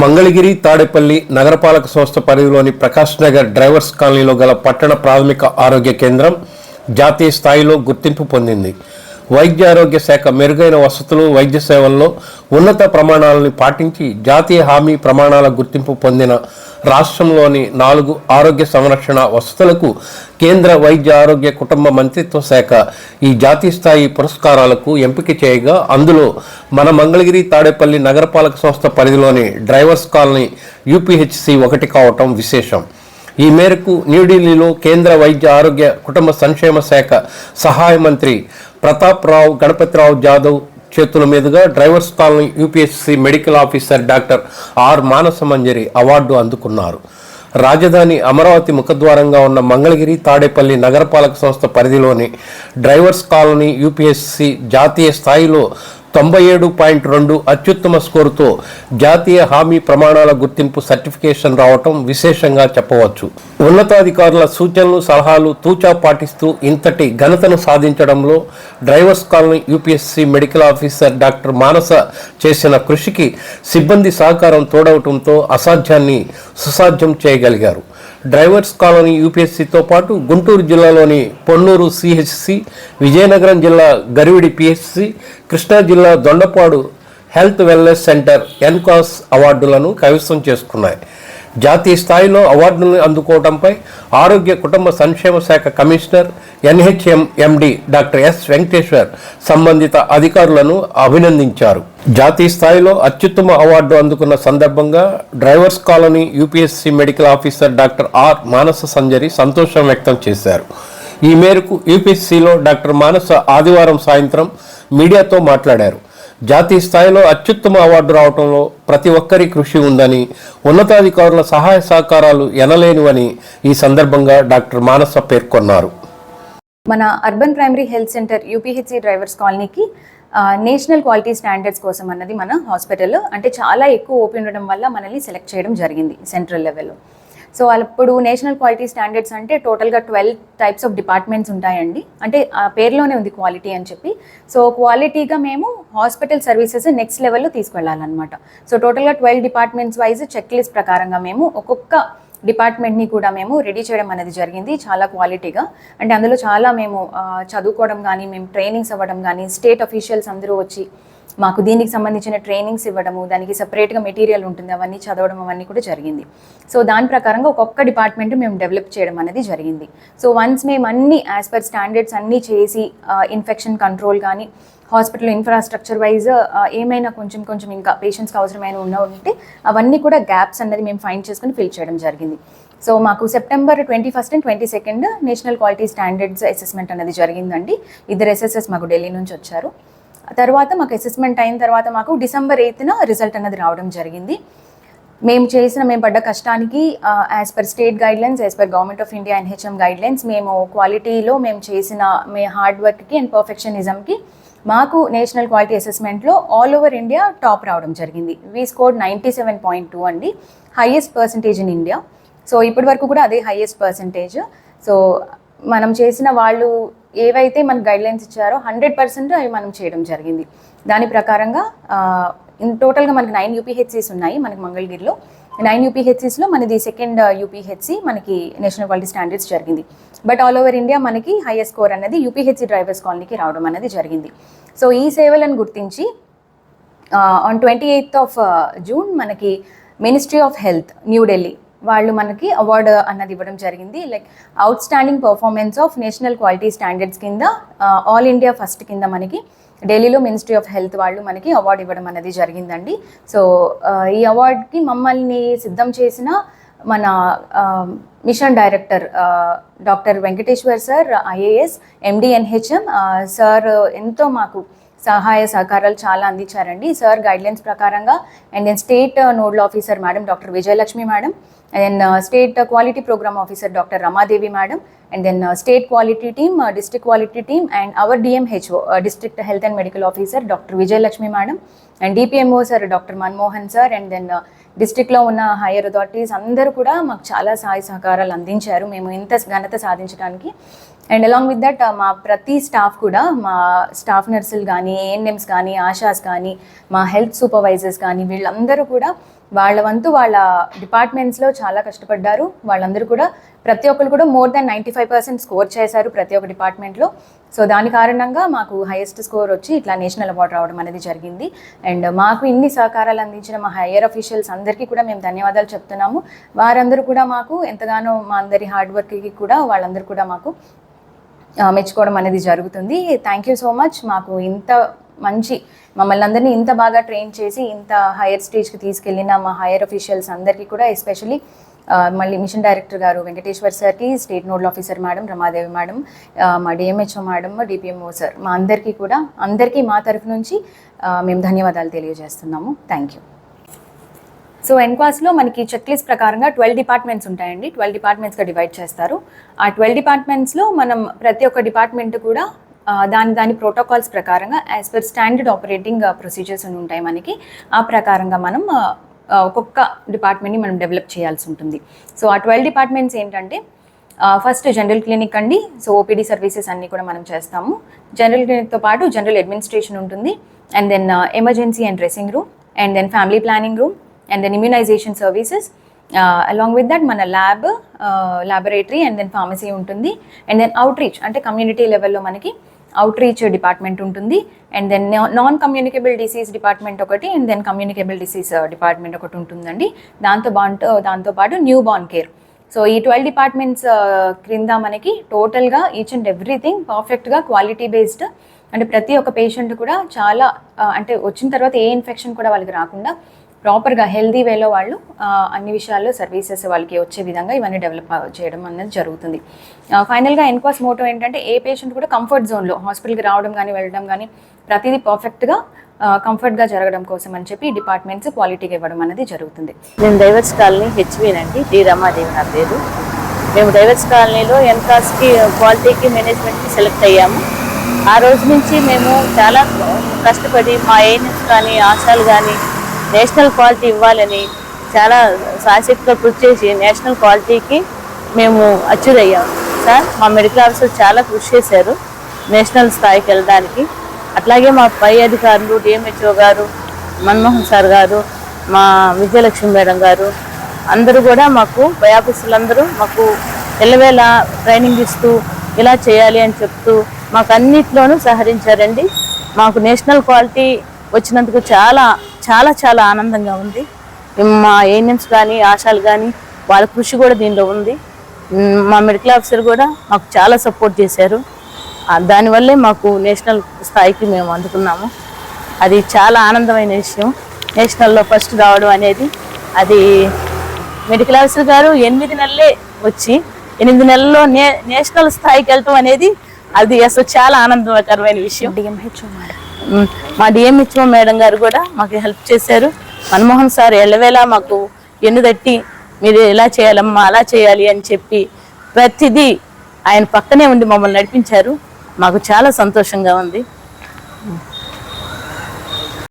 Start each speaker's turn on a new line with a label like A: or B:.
A: మంగళగిరి తాడేపల్లి నగరపాలక సంస్థ పరిధిలోని ప్రకాష్ నగర్ డ్రైవర్స్ కాలనీలో గల పట్టణ ప్రాథమిక ఆరోగ్య కేంద్రం జాతీయ స్థాయిలో గుర్తింపు పొందింది. వైద్య ఆరోగ్య శాఖ మెరుగైన వసతులు వైద్య సేవల్లో ఉన్నత ప్రమాణాలను పాటించి జాతీయ హామీ ప్రమాణాల గుర్తింపు పొందిన రాష్ట్రంలోని నాలుగు ఆరోగ్య సంరక్షణ వసతులకు కేంద్ర వైద్య ఆరోగ్య కుటుంబ మంత్రిత్వ శాఖ ఈ జాతీయ స్థాయి పురస్కారాలకు ఎంపిక చేయగా అందులో మన మంగళగిరి తాడేపల్లి నగరపాలక సంస్థ పరిధిలోని డ్రైవర్స్ కాలనీ యూపీహెచ్సి ఒకటి కావటం విశేషం. ఈ మేరకు న్యూఢిల్లీలో కేంద్ర వైద్య ఆరోగ్య కుటుంబ సంక్షేమ శాఖ సహాయ మంత్రి ప్రతాప్ రావు గణపతిరావు జాదవ్ చేతుల మీదుగా drivers colony UPSC medical officer doctor R Manasamanjari award అందుకున్నారు. రాజధాని అమరావతి ముఖద్వారంగా ఉన్న మంగళగిరి తాడేపల్లి నగరపాలక సంస్థ పరిధిలోని డ్రైవర్స్ కాలనీ యూపీఎస్సీ జాతీయ స్థాయిలో తొంభై ఏడు పాయింట్ రెండు అత్యుత్తమ స్కోరుతో జాతీయ హామీ ప్రమాణాల గుర్తింపు సర్టిఫికేషన్ రావటం విశేషంగా చెప్పవచ్చు. ఉన్నతాధికారుల సూచనలు సలహాలు తూచా పాటిస్తూ ఇంతటి ఘనతను సాధించడంలో drivers colony UPSC medical officer doctor Manasa చేసిన కృషికి సిబ్బంది సహకారం తోడవటంతో అసాధ్యాన్ని సుసాధ్యం చేయగలిగారు. డ్రైవర్స్ కాలనీ యూపీఎస్సీతో పాటు గుంటూరు జిల్లాలోని పొన్నూరు సిహెచ్సి విజయనగరం జిల్లా గరివిడి పిహెచ్సి కృష్ణా జిల్లా Dondapadu health wellness centre NQAS అవార్డులను కైవసం చేసుకున్నాయి. జాతీయ స్థాయిలో అవార్డులను అందుకోవడంపై ఆరోగ్య కుటుంబ సంక్షేమ శాఖ commissioner NHM MD doctor S Venkateswar సంబంధిత అధికారులను అభినందించారు. జాతీయ స్థాయిలో అత్యుత్తమ అవార్డు అందుకున్న సందర్భంగా drivers colony UPSC medical officer doctor R Manasa Sanjari సంతోషం వ్యక్తం చేశారు. ఈ మేరకు యూపీఎస్సీలో డాక్టర్ మానస ఆదివారం సాయంత్రం మీడియాతో మాట్లాడారు. జాతీయ స్థాయిలో అత్యుత్తమ అవార్డు రావడంలో ప్రతి ఒక్కరి కృషి ఉందని ఉన్నతాధికారుల సహాయ సహకారాలు ఎనలేనివని ఈ సందర్భంగా డాక్టర్ మానస పేర్కొన్నారు.
B: మన urban primary health centre UPHC drivers కాలనీకి నేషనల్ క్వాలిటీ స్టాండర్డ్స్ కోసం అన్నది మన హాస్పిటల్ అంటే చాలా ఎక్కువ ఓపెన్ ఉండడం వల్ల మనల్ని సెలెక్ట్ చేయడం జరిగింది సెంట్రల్ లెవెల్లో. సో అప్పుడు నేషనల్ క్వాలిటీ స్టాండర్డ్స్ అంటే టోటల్గా ట్వెల్వ్ టైప్స్ ఆఫ్ డిపార్ట్మెంట్స్ ఉంటాయండి. అంటే ఆ పేరులోనే ఉంది క్వాలిటీ అని చెప్పి. సో క్వాలిటీగా మేము హాస్పిటల్ సర్వీసెస్ నెక్స్ట్ లెవెల్లో తీసుకెళ్ళాలన్నమాట. సో టోటల్గా twelve departments wise check list ప్రకారంగా మేము ఒక్కొక్క డిపార్ట్మెంట్ని కూడా మేము రెడీ చేయడం అనేది జరిగింది. చాలా క్వాలిటీగా అంటే అందులో చాలా మేము చదువుకోవడం కానీ మేము ట్రైనింగ్స్ అవ్వడం కానీ స్టేట్ అఫీషియల్స్ అందరూ వచ్చి మాకు దీనికి సంబంధించిన ట్రైనింగ్స్ ఇవ్వడము దానికి సపరేట్గా మెటీరియల్ ఉంటుంది అవన్నీ చదవడం అవన్నీ కూడా జరిగింది. సో దాని ప్రకారంగా ఒక్కొక్క డిపార్ట్మెంట్ మేము డెవలప్ చేయడం అనేది జరిగింది. సో వన్స్ మేము అన్ని యాజ్ పర్ స్టాండర్డ్స్ అన్నీ చేసి ఇన్ఫెక్షన్ కంట్రోల్ కానీ హాస్పిటల్ ఇన్ఫ్రాస్ట్రక్చర్ వైజ్ ఏమైనా కొంచెం కొంచెం ఇంకా పేషెంట్స్కి అవసరమైన ఉన్న ఉంటే అవన్నీ కూడా గ్యాప్స్ అన్నది మేము ఫైండ్ చేసుకుని ఫిల్ చేయడం జరిగింది. సో మాకు September twenty first and twenty second national quality standards assessment అనేది జరిగిందండి ఇద్దరు ఎస్ఎస్ఎస్ మాకు ఢిల్లీ నుంచి వచ్చారు. తర్వాత మాకు అసెస్మెంట్ అయిన తర్వాత మాకు డిసెంబర్ ఎయిత్న రిజల్ట్ అనేది రావడం జరిగింది. మేము చేసిన మేము పడ్డ కష్టానికి as per state guide lines as per government of India NHM guide lines మేము క్వాలిటీలో మేము చేసిన మే హార్డ్ వర్క్కి అండ్ పర్ఫెక్షనిజంకి మాకు నేషనల్ క్వాలిటీ అసెస్మెంట్లో ఆల్ ఓవర్ ఇండియా టాప్ రావడం జరిగింది. We score ninety seven point two అండి. Highest percentage in India. So ఇప్పటి వరకు కూడా అదే హైయెస్ట్ పర్సంటేజ్. సో మనం చేసిన వాళ్ళు ఏవైతే మనకు గైడ్ లైన్స్ ఇచ్చారో హండ్రెడ్ పర్సెంట్ అవి మనం చేయడం జరిగింది. దాని ప్రకారంగా ఇన్ టోటల్గా మనకి నైన్ యూపీహెచ్సిస్ ఉన్నాయి మనకి మంగళగిరిలో. నైన్ యూపీహెచ్సిస్లో మనది సెకండ్ uh, యూపీహెచ్సి మనకి నేషనల్ క్వాలిటీ స్టాండర్డ్స్ జరిగింది. బట్ ఆల్ ఓవర్ ఇండియా మనకి హైయెస్ట్ స్కోర్ అనేది యూపీహెచ్సి డ్రైవర్స్ కాలనీకి రావడం అనేది జరిగింది. సో ఈ సేవలను గుర్తించి on twenty eighth of June మనకి మినిస్ట్రీ ఆఫ్ హెల్త్ న్యూఢిల్లీ వాళ్ళు మనకి అవార్డు uh, అన్నది ఇవ్వడం జరిగింది. Like outstanding performance of national quality standards కింద ఆల్ ఇండియా ఫస్ట్ కింద మనకి ఢిల్లీలో మినిస్ట్రీ ఆఫ్ హెల్త్ వాళ్ళు మనకి అవార్డు ఇవ్వడం అనేది జరిగిందండి. సో ఈ అవార్డ్కి మమ్మల్ని సిద్ధం చేసిన మన mission director doctor Venkateshwar sir IAS MD NHM sir ఎంతో మాకు సహాయ సహకారాలు చాలా అందించారండి. సార్ గైడ్లైన్స్ ప్రకారంగా and then state nodal officer madam doctor Vijayalakshmi madam and then state quality programme officer doctor Ramadevi madam and then state quality team district quality team and our DMHO district health and medical officer doctor Vijayalakshmi madam and DPMO sir doctor Manmohan sir and then డిస్ట్రిక్ట్లో ఉన్న higher authorities అందరూ కూడా మాకు చాలా సహాయ సహకారాలు అందించారు. మేము ఇంత ఘనత సాధించడానికి అండ్ అలాంగ్ విత్ దట్ మా ప్రతి స్టాఫ్ కూడా మా స్టాఫ్ నర్సులు కానీ ఏఎన్ఎంస్ కానీ ఆశాస్ కానీ మా హెల్త్ సూపర్వైజర్స్ కానీ వీళ్ళందరూ కూడా వాళ్ళ వంతు వాళ్ళ డిపార్ట్మెంట్స్లో చాలా కష్టపడ్డారు. వాళ్ళందరూ కూడా ప్రతి ఒక్కరు కూడా more than ninety five percent score చేశారు ప్రతి ఒక్క డిపార్ట్మెంట్లో సో దాని కారణంగా మాకు హైయెస్ట్ స్కోర్ వచ్చి ఇట్లా నేషనల్ అవార్డు రావడం అనేది జరిగింది. అండ్ మాకు ఇన్ని సహకారాలు అందించిన మా హైయర్ అఫీషియల్స్ అందరికీ కూడా మేము ధన్యవాదాలు చెప్తున్నాము. వారందరూ కూడా మాకు ఎంతగానో మా అందరి హార్డ్ వర్క్కి కూడా వాళ్ళందరూ కూడా మాకు మెచ్చుకోవడం అనేది జరుగుతుంది. థ్యాంక్ యూ సో మచ్ మాకు ఇంత మంచి మమ్మల్ని అందరినీ ఇంత బాగా ట్రైన్ చేసి ఇంత హైయర్ స్టేజ్కి తీసుకెళ్ళిన మా హైయర్ అఫీషియల్స్ అందరికీ కూడా ఎస్పెషలీ మళ్ళీ మిషన్ డైరెక్టర్ గారు వెంకటేశ్వర్ సార్కి state nodal officer madam Ramadevi madam మా డిఎంహెచ్ఓ మేడం డిపిఎంఓ సార్ మా అందరికీ కూడా అందరికీ మా తరఫు నుంచి మేము ధన్యవాదాలు తెలియజేస్తున్నాము. థ్యాంక్ యూ సో ఎన్క్వాస్లో మనకి చెక్ లిస్ట్ ప్రకారంగా ట్వెల్వ్ డిపార్ట్మెంట్స్ ఉంటాయండి. ట్వెల్వ్ డిపార్ట్మెంట్స్గా డివైడ్ చేస్తారు. ఆ ట్వెల్వ్ డిపార్ట్మెంట్స్లో మనం ప్రతి ఒక్క డిపార్ట్మెంట్ కూడా దాని దాని ప్రోటోకాల్స్ ప్రకారంగా as per standard operating procedures అని ఉంటాయి మనకి. ఆ ప్రకారంగా మనం ఒక్కొక్క డిపార్ట్మెంట్ని మనం డెవలప్ చేయాల్సి ఉంటుంది. సో ఆ ట్వెల్వ్ డిపార్ట్మెంట్స్ ఏంటంటే ఫస్ట్ జనరల్ క్లినిక్ అండి. సో ఓపీడీ సర్వీసెస్ అన్నీ కూడా మనం చేస్తాము. జనరల్ క్లినిక్తో పాటు జనరల్ అడ్మినిస్ట్రేషన్ ఉంటుంది. And then emergency and dressing room and then family planning room and then immunisation services along with that మన lab laboratory and then pharmacy ఉంటుంది. అండ్ దెన్ అవుట్ రీచ్ అంటే కమ్యూనిటీ లెవెల్లో మనకి outreach department ఉంటుంది. And then non communicable disease department ఒకటి and then communicable disease department ఒకటి ఉంటుందండి. దాంతో బాంతో దాంతోపాటు న్యూ బార్న్ కేర్ సో ఈ ట్వెల్వ్ డిపార్ట్మెంట్స్ uh, క్రింద మనకి టోటల్గా ఈచ్ అండ్ ఎవ్రీథింగ్ పర్ఫెక్ట్గా క్వాలిటీ బేస్డ్ అంటే ప్రతి ఒక్క పేషెంట్ కూడా చాలా uh, అంటే వచ్చిన తర్వాత ఏ ఇన్ఫెక్షన్ కూడా వాళ్ళకి రాకుండా ప్రాపర్గా హెల్దీ వేలో వాళ్ళు అన్ని విషయాల్లో సర్వీసెస్ వాళ్ళకి వచ్చే విధంగా ఇవన్నీ డెవలప్ చేయడం అనేది జరుగుతుంది. ఫైనల్గా ఎన్క్వాస్ మోటో ఏంటంటే ఏ పేషెంట్ కూడా కంఫర్ట్ జోన్లో హాస్పిటల్కి రావడం కానీ వెళ్ళడం కానీ ప్రతిదీ పర్ఫెక్ట్గా కంఫర్ట్గా జరగడం కోసం అని చెప్పి డిపార్ట్మెంట్స్ క్వాలిటీగా ఇవ్వడం అనేది జరుగుతుంది.
C: నేను డైవర్స్ కాలనీ హెచ్వీనండి డి రమాదేవి నా పేరు. మేము డైవర్స్ కాలనీలో ఎన్కాస్కి క్వాలిటీకి మేనేజ్మెంట్కి సెలెక్ట్ అయ్యాము. ఆ రోజు నుంచి మేము చాలా కష్టపడి మా ఏఎన్ఎస్ కానీ ఆశాలు కానీ నేషనల్ క్వాలిటీ ఇవ్వాలని చాలా సాశక్తిగా కృషి చేసి నేషనల్ క్వాలిటీకి మేము అచీవ్ అయ్యాము సార్ మా మెడికల్ ఆఫీసర్ చాలా కృషి చేశారు నేషనల్ స్థాయికి వెళ్ళడానికి. అట్లాగే మా పై అధికారులు డిఎంహెచ్ఓ గారు మన్మోహన్ సార్ గారు మా విజయలక్ష్మి మేడం గారు అందరూ కూడా మాకు పై ఆఫీసులందరూ మాకు ఎల్లవేళ ట్రైనింగ్ ఇస్తూ ఇలా చేయాలి అని చెప్తూ మాకు అన్నిట్లోనూ సహకరించారండి. మాకు నేషనల్ క్వాలిటీ వచ్చినందుకు చాలా చాలా చాలా ఆనందంగా ఉంది. మా ఏఎన్ఎంస్ కానీ ఆశాలు కానీ వాళ్ళ కృషి కూడా దీనిలో ఉంది. మా మెడికల్ ఆఫీసర్ కూడా మాకు చాలా సపోర్ట్ చేశారు. దానివల్లే మాకు నేషనల్ స్థాయికి మేము అందుకున్నాము. అది చాలా ఆనందమైన విషయం. నేషనల్లో ఫస్ట్ రావడం అనేది అది మెడికల్ ఆఫీసర్ గారు ఎనిమిది నెలలే వచ్చి ఎనిమిది నెలల్లో నే నేషనల్ స్థాయికి వెళ్ళటం అనేది అది అసలు చాలా ఆనందకరమైన విషయం.
B: DMHO madam.
C: మా డిఎంహెచ్ఓ మేడం గారు కూడా మాకు హెల్ప్ చేశారు. మన్మోహన్ సార్ ఎల్లవేళ మాకు ఎన్నుదట్టి మీరు ఎలా చేయాలమ్మా అలా చేయాలి అని చెప్పి ప్రతిదీ ఆయన పక్కనే ఉండి మమ్మల్ని నడిపించారు. మాకు చాలా సంతోషంగా ఉంది.